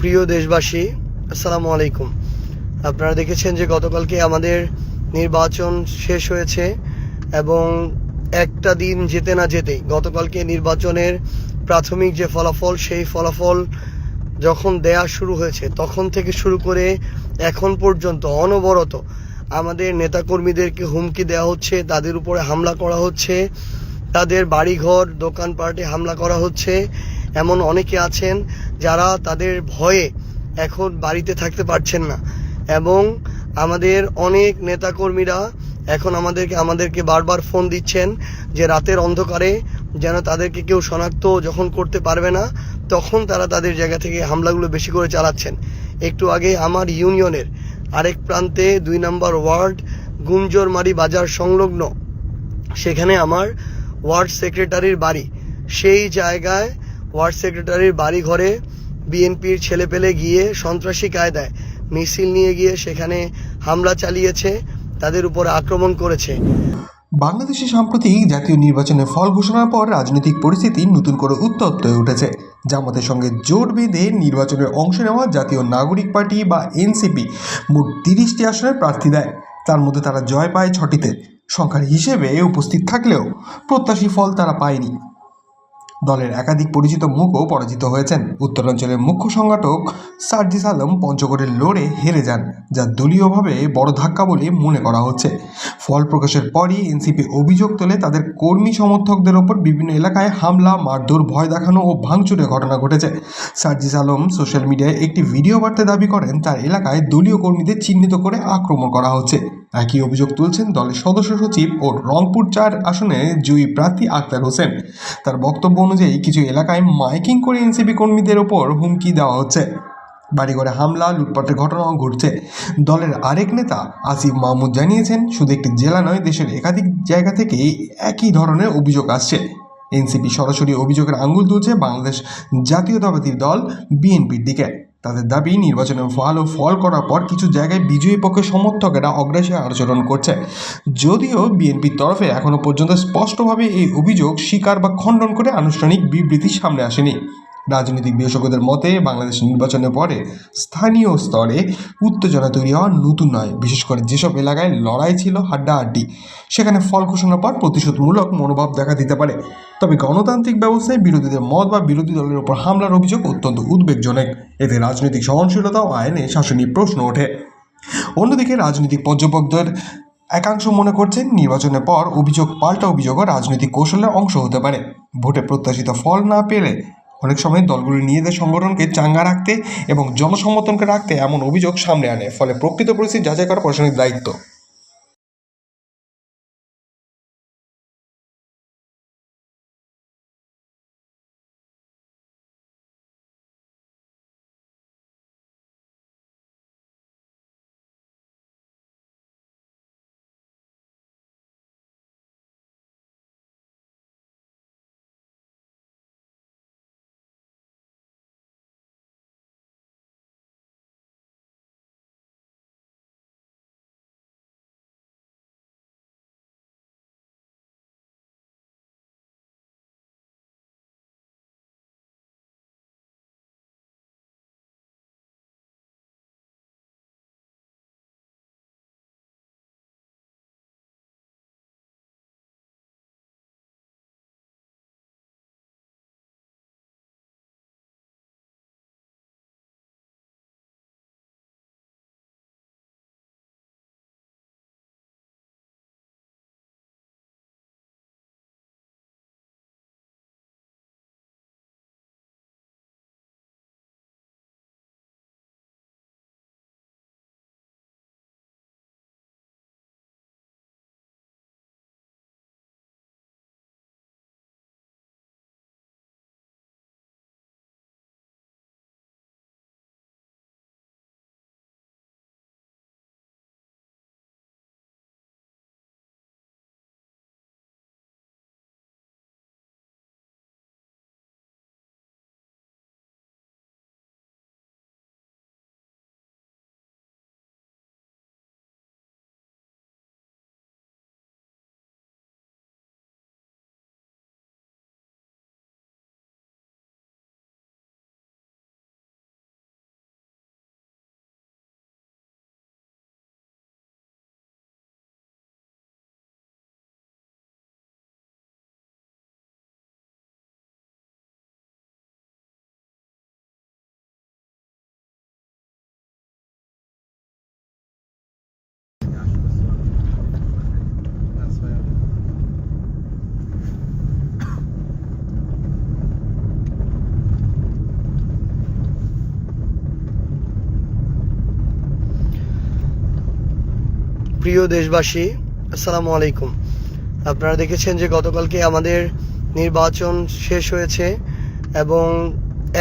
প্রিয় দেশবাসী, আসসালামু আলাইকুম। আপনারা দেখেছেন যে গতকালকে আমাদের নির্বাচন শেষ হয়েছে এবং একটা দিন যেতে না যেতেই গতকালকে নির্বাচনের প্রাথমিক যে ফলাফল, সেই ফলাফল যখন দেয়া শুরু হয়েছে, তখন থেকে শুরু করে এখন পর্যন্ত অনবরত আমাদের নেতাকর্মীদেরকে হুমকি দেওয়া হচ্ছে, তাদের উপরে হামলা করা হচ্ছে, তাদের বাড়িঘর, দোকানপাটে হামলা করা হচ্ছে এমন অনেকে আছেন যারা তাদের ভয়ে এখন বাড়িতে থাকতে পারছেন না। এবং আমাদের অনেক নেতাকর্মীরা এখন আমাদেরকে আমাদেরকে বারবার ফোন দিচ্ছেন যে রাতের অন্ধকারে যেন তাদেরকে কেউ শনাক্ত যখন করতে পারবে না, তখন তারা তাদের জায়গা থেকে হামলাগুলো বেশি করে চালাচ্ছেন। একটু আগে আমার ইউনিয়নের আরেক প্রান্তে দুই নম্বর ওয়ার্ড গুঞ্জরমারি বাজার সংলগ্ন, সেখানে আমার ওয়ার্ড সেক্রেটারির বাড়ি। সেই জায়গায় ওয়ার্ড সেক্রেটারির বাড়ি ঘরে বিএনপির ছেলেপেলে গিয়ে সন্ত্রাসী কায়দায় মিছিল নিয়ে গিয়ে সেখানে হামলা চালিয়েছে, তাদের উপর আক্রমণ করেছে। বাংলাদেশে সাম্প্রতিক জাতীয় নির্বাচনের ফল ঘোষণার পর রাজনৈতিক পরিস্থিতি নতুন করে উত্তপ্ত হয়ে উঠেছে। জামাতের সঙ্গে জোট বেঁধে নির্বাচনের অংশ নেওয়া জাতীয় নাগরিক পার্টি বা এনসিপি মোট তিরিশটি আসনের প্রার্থী দেয়। তার মধ্যে তারা জয় পায় ছটিতে। সংখ্যার হিসেবে উপস্থিত থাকলেও প্রত্যাশী ফল তারা পায়নি। দলের একাধিক পরিচিত মুখও পরাজিত হয়েছেন। উত্তরাঞ্চলের মুখ্য সংগঠক সার্জিস আলম পঞ্চগড়ের লড়ে হেরে যান, যা দলীয়ভাবে বড় ধাক্কা বলে মনে করা হচ্ছে। ফল প্রকাশের পরই এনসিপি অভিযোগ তোলে, তাদের কর্মী সমর্থকদের ওপর বিভিন্ন এলাকায় হামলা, মারধর, ভয় দেখানো ও ভাঙচুরের ঘটনা ঘটেছে। সার্জিস আলম সোশ্যাল মিডিয়ায় একটি ভিডিও বার্তা দাবি করেন, তার এলাকায় দলীয় কর্মীদের চিহ্নিত করে আক্রমণ করা হচ্ছে। একই অভিযোগ তুলছেন দলের সদস্য সচিব ও রংপুর চার আসনে জয়ী প্রার্থী আক্তার হোসেন। তার বক্তব্য অনুযায়ী কিছু এলাকায় মাইকিং করে এনসিপি কর্মীদের ওপর হুমকি দেওয়া হচ্ছে। বাড়িঘরে হামলা, লুটপাটের ঘটনাও ঘটছে। দলের আরেক নেতা আসিফ মাহমুদ জানিয়েছেন, শুধু একটি জেলা নয়, দেশের একাধিক জায়গা থেকে একই ধরনের অভিযোগ আসছে। এনসিপি সরাসরি অভিযোগের আঙ্গুল তুলছে বাংলাদেশ জাতীয়তাবাদী দল বিএনপির দিকে। তাদের দাবি, নির্বাচনে ভালো ফল করার পর কিছু জায়গায় বিজয়ী পক্ষের সমর্থকেরা অগ্রাসী আচরণ করছে। যদিও বিএনপির তরফে এখনও পর্যন্ত স্পষ্টভাবে এই অভিযোগ স্বীকার বা খণ্ডন করে আনুষ্ঠানিক বিবৃতি সামনে আসেনি। রাজনৈতিক বিশেষজ্ঞদের মতে, বাংলাদেশ নির্বাচনের পরে স্থানীয় স্তরে উত্তেজনা তৈরি হওয়া নতুন নয়। বিশেষ করে যেসব এলাকায় লড়াই ছিল হাড্ডাহাড্ডি, সেখানে ফল ঘোষণার পর প্রতিশোধমূলক মনোভাব দেখা দিতে পারে। তবে গণতান্ত্রিক ব্যবস্থায় বিরোধীদের মত বা বিরোধী দলের উপর হামলার অভিযোগ অত্যন্ত উদ্বেগজনক। এতে রাজনৈতিক সহনশীলতা ও আইনে শাসনী প্রশ্ন ওঠে। অন্যদিকে রাজনৈতিক পর্যবেক্ষকদের একাংশ মনে করছেন, নির্বাচনের পর অভিযোগ, পাল্টা অভিযোগও রাজনৈতিক কৌশলের অংশ হতে পারে। ভোটে প্রত্যাশিত ফল না পেলে অনেক সময় দলগুলি নিজেদের সংগঠনকে চাঙ্গা রাখতে এবং জনসমর্থনকে রাখতে এমন অভিযোগ সামনে আনে, ফলে প্রকৃত পরিস্থিতি যাচাই করা প্রশাসনিক দায়িত্ব। প্রিয় দেশবাসী, আসসালামু আলাইকুম। আপনারা দেখেছেন যে গতকালকে আমাদের নির্বাচন শেষ হয়েছে এবং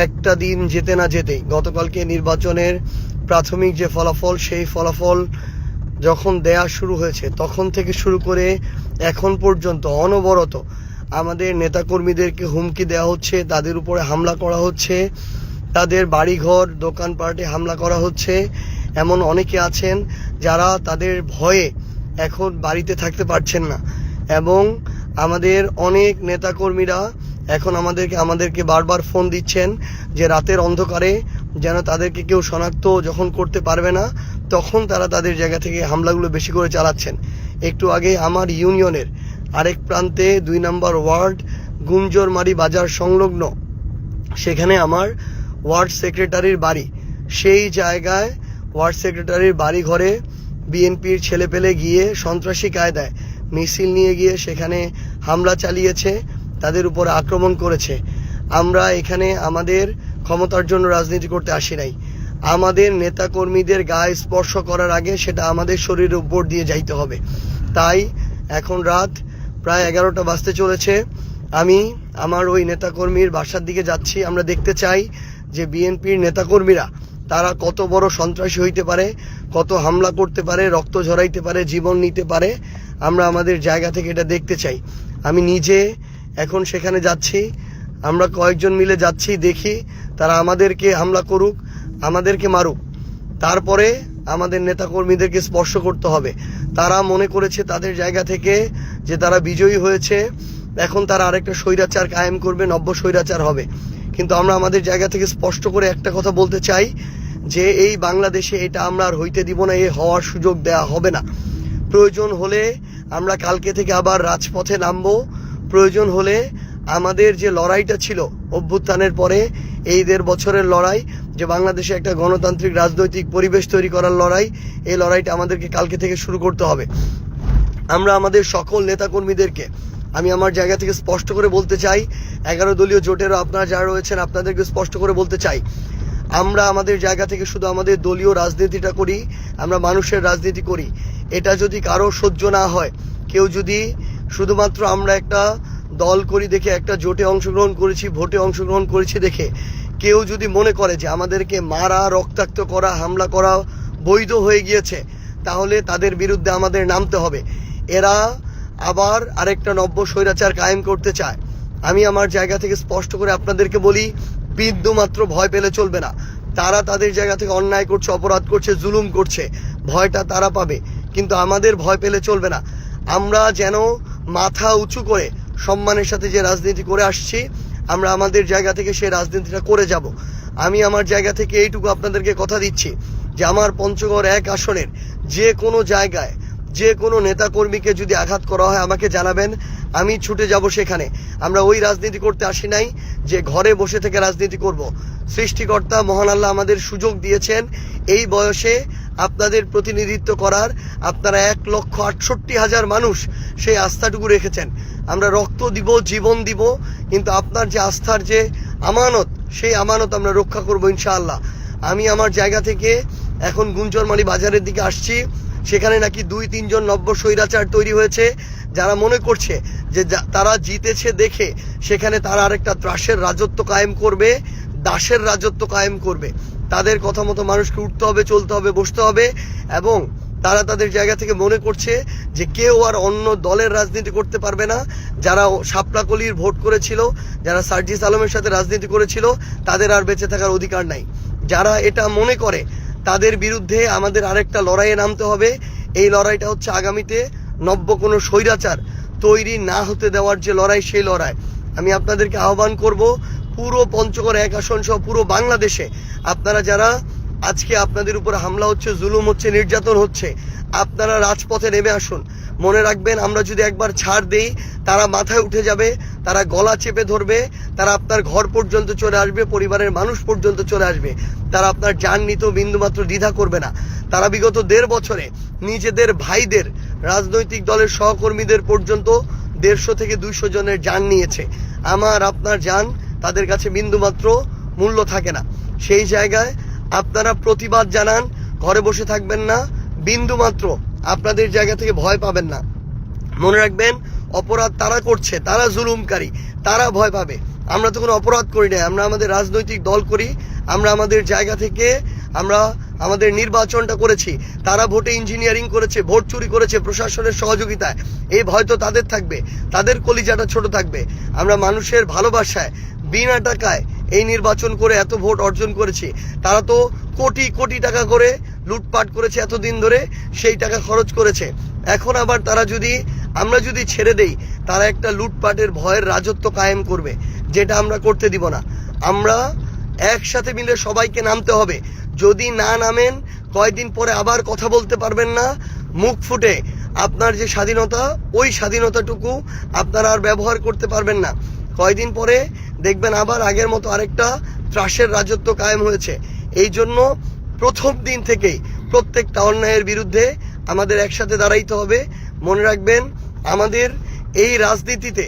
একটা দিন যেতে না যেতেই গতকালকে নির্বাচনের প্রাথমিক যে ফলাফল, সেই ফলাফল যখন দেয়া শুরু হয়েছে, তখন থেকে শুরু করে এখন পর্যন্ত অনবরত আমাদের নেতাকর্মীদেরকে হুমকি দেওয়া হচ্ছে, তাদের উপরে হামলা করা হচ্ছে, তাদের বাড়িঘর, দোকানপাটে হামলা করা হচ্ছে এমন অনেকে আছেন যারা তাদের ভয়ে এখন বাড়িতে থাকতে পারছেন না। এবং আমাদের অনেক নেতাকর্মীরা এখন আমাদেরকে আমাদেরকে বারবার ফোন দিচ্ছেন যে রাতের অন্ধকারে যেন তাদেরকে কেউ শনাক্ত যখন করতে পারবে না, তখন তারা তাদের জায়গা থেকে হামলাগুলো বেশি করে চালাচ্ছেন। একটু আগে আমার ইউনিয়নের আরেক প্রান্তে দুই নম্বর ওয়ার্ড গুঞ্জরমারি বাজার সংলগ্ন, সেখানে আমার ওয়ার্ড সেক্রেটারির বাড়ি। সেই জায়গায় ওয়ার্ড সেক্রেটারির বাড়ি ঘরে বিএনপির ছেলেপেলে গিয়ে সন্ত্রাসী কায়দায় মিছিল নিয়ে গিয়ে সেখানে হামলা চালিয়েছে, তাদের উপর আক্রমণ করেছে। আমরা এখানে আমাদের ক্ষমতার জন্য রাজনীতি করতে আসি নাই। আমাদের নেতাকর্মীদের গায়ে স্পর্শ করার আগে সেটা আমাদের শরীরের উপর দিয়ে যাইতে হবে। তাই এখন রাত প্রায় এগারোটা বাজতে চলেছে। আমি আমার ওই নেতাকর্মীর বাসার দিকে যাচ্ছি। আমরা দেখতে চাই যে বিএনপির নেতাকর্মীরা তারা কত বড় সন্ত্রাসী হইতে পারে, কত হামলা করতে পারে, রক্ত ঝরাইতে পারে, জীবন নিতে পারে, আমরা আমাদের জায়গা থেকে এটা দেখতে চাই। আমি নিজে এখন সেখানে যাচ্ছি, আমরা কয়েকজন মিলে যাচ্ছি, দেখি তারা আমাদেরকে হামলা করুক, আমাদেরকে মারুক। তারপরে আমাদের নেতাকর্মীদেরকে স্পর্শ করতে হবে। তারা মনে করেছে তাদের জায়গা থেকে যে তারা বিজয়ী হয়েছে, এখন তারা আরেকটা স্বৈরাচার কায়েম করবে, নব্য স্বৈরাচার হবে। কিন্তু আমরা আমাদের জায়গা থেকে স্পষ্ট করে একটা কথা বলতে চাই যে এই বাংলাদেশে এটা আমরা আর হইতে দিব না, এ হওয়ার সুযোগ দেয়া হবে না। প্রয়োজন হলে আমরা কালকে থেকে আবার রাজপথে নামব। প্রয়োজন হলে আমাদের যে লড়াইটা ছিল অভ্যুত্থানের পরে, এই দেড় বছরের লড়াই, যে বাংলাদেশে একটা গণতান্ত্রিক রাজনৈতিক পরিবেশ তৈরি করার লড়াই, এই লড়াইটা আমাদেরকে কালকে থেকে শুরু করতে হবে। আমরা আমাদের সকল নেতাকর্মীদেরকে আমি আমার জায়গা থেকে স্পষ্ট করে বলতে চাই, এগারো দলীয় জোটেরও আপনারা যারা রয়েছেন আপনাদেরকে স্পষ্ট করে বলতে চাই, আমরা আমাদের জায়গা থেকে শুধু আমাদের দলীয় রাজনীতিটা করি, আমরা মানুষের রাজনীতি করি। এটা যদি কারও সহ্য না হয়, কেউ যদি শুধুমাত্র আমরা একটা দল করি দেখে, একটা জোটে অংশগ্রহণ করেছি, ভোটে অংশগ্রহণ করেছি দেখে, কেউ যদি মনে করে যে আমাদেরকে মারা, রক্তাক্ত করা, হামলা করা বৈধ হয়ে গিয়েছে, তাহলে তাদের বিরুদ্ধে আমাদের নামতে হবে। এরা আবার আরেকটা নব্য স্বৈরাচার কায়েম করতে চায়। আমি আমার জায়গা থেকে স্পষ্ট করে আপনাদেরকে বলি, বিন্দু মাত্র ভয় পেলে চলবে না। তারা তাদের জায়গা থেকে অন্যায় করছে, অপরাধ করছে, জুলুম করছে। ভয়টা তারা পাবে, কিন্তু আমাদের ভয় পেলে চলবে না। আমরা যেন মাথা উঁচু করে সম্মানের সাথে যে রাজনীতি করে আসছি, আমরা আমাদের জায়গা থেকে সেই রাজনীতিটা করে যাব। আমি আমার জায়গা থেকে এইটুকু আপনাদেরকে কথা দিচ্ছি যে, আমার পঞ্চগড় এক আসনের যে কোনো জায়গায় যে কোনো নেতাকর্মীকে যদি আঘাত করা হয়, আমাকে জানাবেন, আমি ছুটে যাব সেখানে। আমরা ওই রাজনীতি করতে আসি নাই যে ঘরে বসে থেকে রাজনীতি করব। সৃষ্টিকর্তা মহান আল্লাহ আমাদের সুযোগ দিয়েছেন। এই বয়সে আপনাদের প্রতিনিধিত্ব করার আপনারা এক লক্ষ আটষট্টি হাজার মানুষ সেই আস্থাটুকু রেখেছেন। আমরা রক্ত দিব, জীবন দিব, কিন্তু আপনার যে আস্থার যে আমানত, সেই আমানত আমরা রক্ষা করব ইনশাআল্লাহ। আমি আমার জায়গা থেকে এখন গুঞ্জরমালি বাজারের দিকে আসছি। সেখানে নাকি দুই, তিনজন নব্য স্বৈরাচার তৈরি হয়েছে, যারা মনে করছে যে তারা জিতেছে দেখে সেখানে তারা আরেকটা ত্রাসের রাজত্ব কায়েম করবে, দাসের রাজত্ব কায়েম করবে। তাদের কথা মতো মানুষকে উঠতে হবে, চলতে হবে, বসতে হবে এবং তারা তাদের জায়গা থেকে মনে করছে যে কেউ আর অন্য দলের রাজনীতি করতে পারবে না। যারা সাপলাকলির ভোট করেছিল, যারা সার্জিস আলমের সাথে রাজনীতি করেছিল, তাদের আর বেঁচে থাকার অধিকার নাই। যারা এটা মনে করে তাদের বিরুদ্ধে আমাদের আরেকটা লড়াইয়ে নামতে হবে। এই লড়াইটা হচ্ছে আগামীতে নব্য কোনো স্বৈরাচার তৈরি না হতে দেওয়ার যে লড়াই, সেই লড়াই। আমি আপনাদেরকে আহ্বান করব, পুরো পঞ্চগড় এক আসন সহ পুরো বাংলাদেশে আপনারা যারা আজকে আপনাদের উপর হামলা হচ্ছে, জুলুম হচ্ছে, নির্যাতন হচ্ছে, আপনারা রাজপথে নেমে আসুন। মনে রাখবেন, আমরা যদি একবার ছাড় দেই, তারা মাথায় উঠে যাবে, তারা গলা চেপে ধরবে, তারা আপনার ঘর পর্যন্ত চলে আসবে, পরিবারের মানুষ পর্যন্ত চলে আসবে। তারা আপনার যান নিতেও বিন্দুমাত্র দ্বিধা করবে না। তারা বিগত দেড় বছরে নিজেদের ভাইদের, রাজনৈতিক দলের সহকর্মীদের পর্যন্ত দেড়শো থেকে দুইশো জনের যান নিয়েছে। আমার, আপনার যান তাদের কাছে বিন্দুমাত্র মূল্য থাকে না। সেই জায়গায় আপনারা প্রতিবাদ জানান, ঘরে বসে থাকবেন না, বিন্দুমাত্র আপনাদের জায়গা থেকে ভয় পাবেন না। মনে রাখবেন, অপরাধ তারা করছে, তারা জুলুমকারী, তারা ভয় পাবে। আমরা তো কোনো অপরাধ করি না আমরা আমাদের রাজনৈতিক দল করি, আমরা আমাদের জায়গা থেকে আমরা আমাদের নির্বাচনটা করেছি। তারা ভোটে ইঞ্জিনিয়ারিং করেছে, ভোট চুরি করেছে, প্রশাসনের সহযোগিতায়। এই ভয় তো তাদের থাকবে, তাদের কলিজাটা ছোট থাকবে। আমরা মানুষের ভালোবাসায়, বিনা টাকায় এই নির্বাচন করে এত ভোট অর্জন করেছি। তারা তো কোটি কোটি টাকা করে লুটপাট করেছে এতদিন ধরে, সেই টাকা খরচ করেছে। এখন আবার তারা যদি, আমরা যদি ছেড়ে দেই, তারা একটা লুটপাটের ভয়ের রাজত্ব কায়েম করবে, যেটা আমরা করতে দিব না। আমরা একসাথে মিলে সবাইকে নামতে হবে। যদি না নামেন, কয়দিন পরে আবার কথা বলতে পারবেন না। মুখ ফুটে, আপনার যে স্বাধীনতা, ওই স্বাধীনতাটুকু আপনারা আর ব্যবহার করতে পারবেন না। কয়দিন পরে দেখবেন আবার আগের মতো আরেকটা ত্রাসের রাজত্ব কায়েম হয়েছে। এই জন্য প্রথম দিন থেকেই প্রত্যেকটা অন্যায়ের বিরুদ্ধে আমাদের একসাথে দাঁড়াইতে হবে। মনে রাখবেন, আমাদের এই রাজনীতিতে,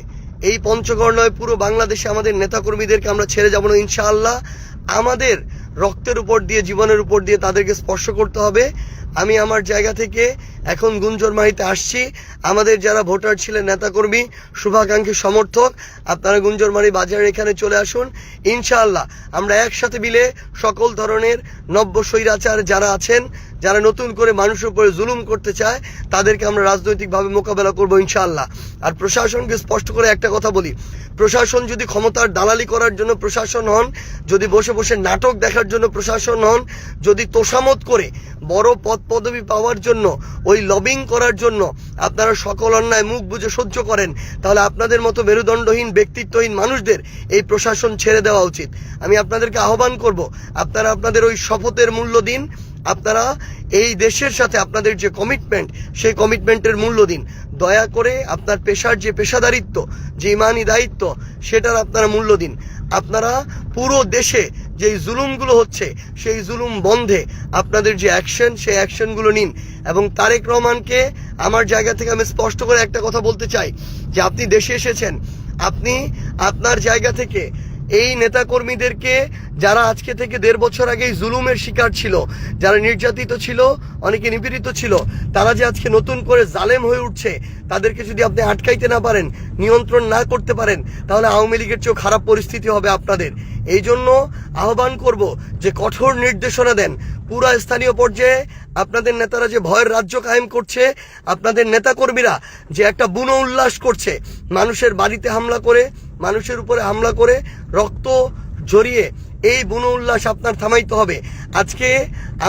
এই পঞ্চগড় নয় পুরো বাংলাদেশে আমাদের নেতাকর্মীদেরকে আমরা ছেড়ে যাব না ইনশাআল্লাহ। আমাদের রক্তের উপর দিয়ে, জীবনের উপর দিয়ে তাদেরকে স্পর্শ করতে হবে। আমি আমার জায়গা থেকে এখন গুঞ্জরমারিতে আসছি। আমাদের যারা ভোটার ছিলেন, নেতাকর্মী, শুভাকাঙ্ক্ষী সমর্থক, আপনারা গুঞ্জরমারি বাজারের এখানে চলে আসুন। ইনশাআল্লাহ, আমরা একসাথে মিলে সকল ধরনের নব্য স্বৈরাচার যারা আছেন, যারা নতুন করে মানুষের উপরে জুলুম করতে চায়, তাদেরকে আমরা রাজনৈতিকভাবে মোকাবেলা করব ইনশাআল্লাহ। আর প্রশাসনকে স্পষ্ট করে একটা কথা বলি, প্রশাসন যদি ক্ষমতার দালালি করার জন্য প্রশাসন হন, যদি বসে বসে নাটক দেখার জন্য প্রশাসন হন, যদি তোষামত করে বড় পদ পদবি পাওয়ার জন্য, ওই লবিং করার জন্য আপনারা সকল অন্যায় মুখ বুঝে সহ্য করেন, তাহলে আপনাদের মতো মেরুদণ্ডহীন, ব্যক্তিত্বহীন মানুষদের এই প্রশাসন ছেড়ে দেওয়া উচিত। আমি আপনাদেরকে আহ্বান করব, আপনারা আপনাদের ওই শপথের মূল্য দিন, আপনারা এই দেশের সাথে আপনাদের যে কমিটমেন্ট সেই কমিটমেন্টের মূল্য দিন। দয়া করে আপনার পেশার যে পেশাদারিত্ব, যে ইমানি দায়িত্ব, সেটার আপনারা মূল্য দিন। আপনারা পুরো দেশে যেই জুলুমগুলো হচ্ছে, সেই জুলুম বন্ধে আপনাদের যে অ্যাকশন সেই অ্যাকশনগুলো নিন। এবং তারেক রহমানকে আমার জায়গা থেকে আমি স্পষ্ট করে একটা কথা বলতে চাই, যে আপনি দেশে এসেছেন, আপনি আপনার জায়গা থেকে এই নেতাকর্মীদেরকে যারা আজকে থেকে দেড় বছর আগেই জুলুমের শিকার ছিল, যারা নির্যাতিত ছিল, অনেকে নিপীড়িত ছিল, তারা যে আজকে নতুন করে জালেম হয়ে উঠছে, তাদেরকে যদি আপনি আটকাইতে না পারেন, নিয়ন্ত্রণ না করতে পারেন, তাহলে আওয়ামী লীগের চেয়েও খারাপ পরিস্থিতি হবে আপনাদের। এই জন্য আহ্বান করব যে কঠোর নির্দেশনা দেন। পুরা স্থানীয় পর্যায়ে আপনাদের নেতারা যে ভয়ের রাজ্য কায়েম করছে, আপনাদের নেতাকর্মীরা যে একটা বুনো উল্লাস করছে, মানুষের বাড়িতে হামলা করে মানুষের উপরে হামলা করে রক্ত জড়িয়ে এই বুনো উল্লাস আপনার থামাইতে হবে। আজকে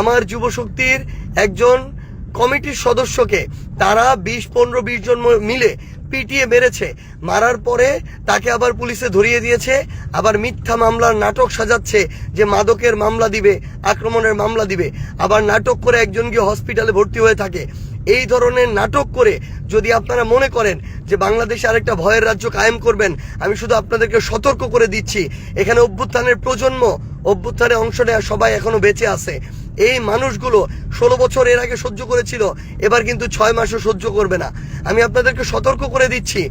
আমার যুব শক্তির একজন কমিটির সদস্যকে তারা বিশ, পনেরো, বিশ জন মিলে পিটিয়ে মেরেছে। মারার পরে তাকে আবার পুলিশে ধরিয়ে দিয়েছে, আবার মিথ্যা মামলার নাটক সাজাচ্ছে যে মাদকের মামলা দিবে, আক্রমণের মামলা দিবে। আবার নাটক করে একজন গিয়ে হসপিটালে ভর্তি হয়ে থাকে। এই ধরনের নাটক করে যদি আপনারা মনে করেন যে বাংলাদেশে আরেকটা ভয়ের রাজ্য কায়েম করবেন, আমি শুধু আপনাদেরকে সতর্ক করে দিচ্ছি, এখানে অভ্যুত্থানের প্রজন্ম, অভ্যুত্থানে অংশ নেওয়া সবাই এখনও বেঁচে আছে। এই মানুষগুলো ষোলো বছর এর আগে সহ্য করেছিল, এবার কিন্তু ছয় মাসও সহ্য করবে না। আমি আপনাদেরকে সতর্ক করে দিচ্ছি,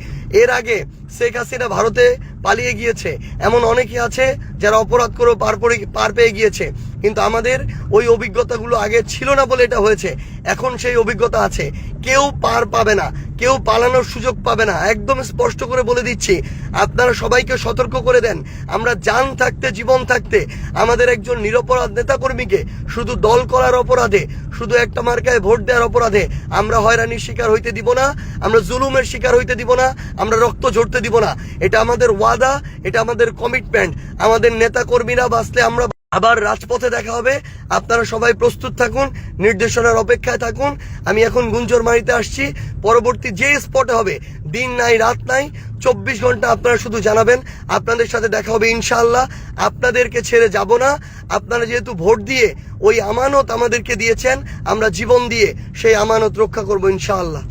এর আগে শেখ হাসিনা ভারতে পালিয়ে গিয়েছে, এমন অনেকে আছে যারা অপরাধ করেও পার পেয়ে গিয়েছে। কিন্তু আমাদের ওই অভিজ্ঞতাগুলো আগে ছিল না বলে এটা হয়েছে। এখন সেই অভিজ্ঞতা আছে। কেউ পার পাবে না। কেউ পালানোর সুযোগ পাবে না। একদম স্পষ্ট করে বলে দিচ্ছি, আপনারা সবাইকে সতর্ক করে দেন। আমরা যান থাকতে, জীবন থাকতে আমাদের একজন নিরপরাধ নেতাকর্মীকে শুধু দল করার অপরাধে, শুধু একটা মার্কায় ভোট দেওয়ার অপরাধে আমরা হয়রানির শিকার হইতে দিব না, আমরা জুলুমের শিকার হইতে দিব না, আমরা রক্ত ঝরতে দিব না। এটা আমাদের ওয়াদা, এটা আমাদের কমিটমেন্ট আমাদের নেতাকর্মীরা বাঁচলে আমরা আবার রাজপথে দেখা হবে। আপনারা সবাই প্রস্তুত থাকুন, নির্দেশনার অপেক্ষায় থাকুন। আমি এখন গুঞ্জর মারিতে আসছি। পরবর্তী যে স্পটে হবে, দিন নাই, রাত নাই, চব্বিশ ঘণ্টা আপনারা শুধু জানাবেন। আপনাদের সাথে দেখা হবে ইনশাআল্লাহ। আপনাদেরকে ছেড়ে যাব না। আপনারা যেহেতু ভোট দিয়ে ওই আমানত আমাদেরকে দিয়েছেন, আমরা জীবন দিয়ে সেই আমানত রক্ষা করব ইনশাআল্লাহ।